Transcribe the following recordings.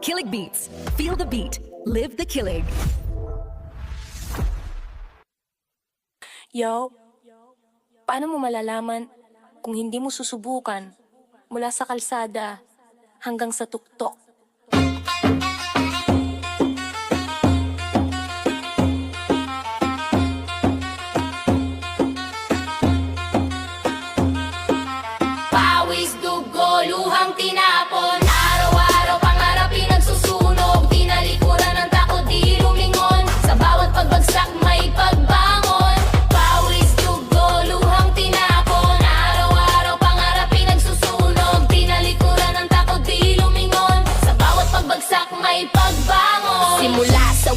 Kilig Beats. Feel the beat. Live the Kilig. Yo, paano mo malalaman kung hindi mo susubukan mula sa kalsada hanggang sa tuktok?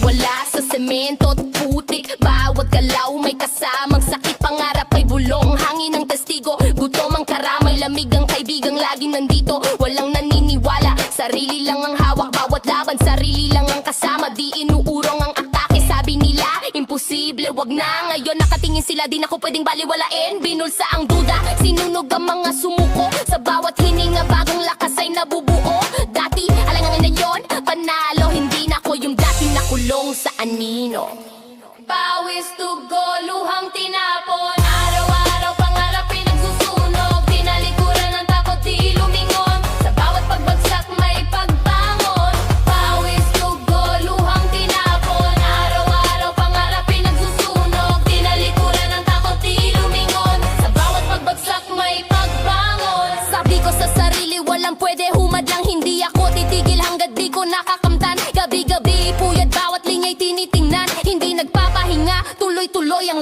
Wala sa semento at putik. Bawat galaw may kasamang sakit. Pangarap ay bulong, hangin ang testigo. Gutom ang karamay, lamig ang kaibigang lagi nandito. Walang naniniwala, sarili lang ang hawak. Bawat laban, sarili lang ang kasama. Di inuurong ang atake, sabi nila Imposible, wag na. Ngayon Nakatingin sila, di na ko pwedeng baliwalain. Binulsa ang duda, sinunog ang mga sumuko. Sa bawat hininga, bagong lakas ay nabubuo. Ilong sa anino. Pawis tugo, luhang tin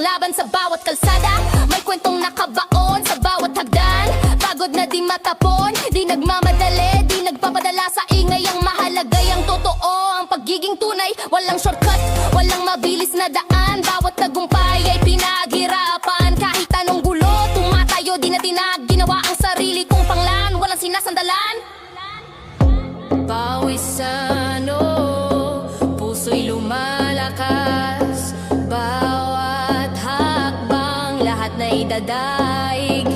laban sa bawat kalsada. May kwentong nakabaon sa bawat hagdan. Pagod na di matapon, di nagmamadali Di nagpapadala sa ingay. Ang mahalaga Ang totoo, ang pagiging tunay. Walang shortcut, walang mabilis na daan. Bawat tagumpay ay pinaghirapan. Kahit anong gulo, tumatayo di na tinag. Ginawa ang sarili kong panglan, walang sinasandalan. Bawi sa dadaig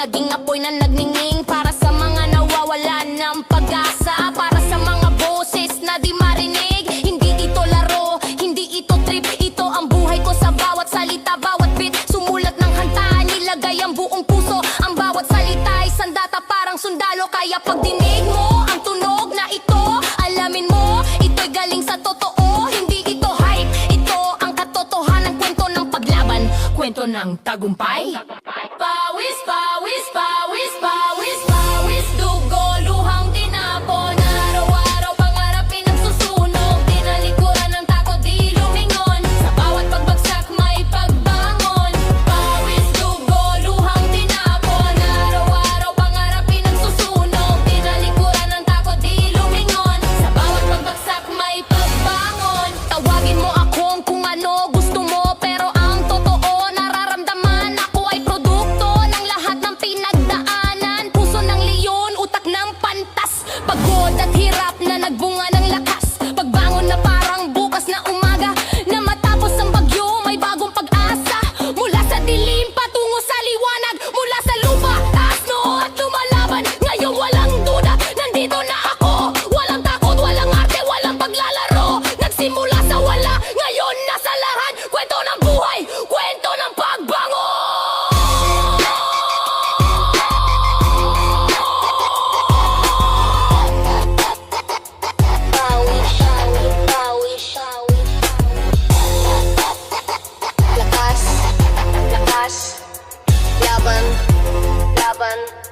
naging apoy na tagumpay? magtagumpay? Pawis, pawis, pawis, pawis, pawis, pawis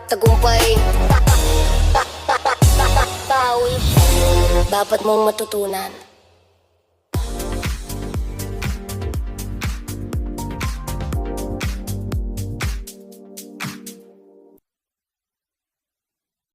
tagumpay. Bawi. Dapat mong matutunan.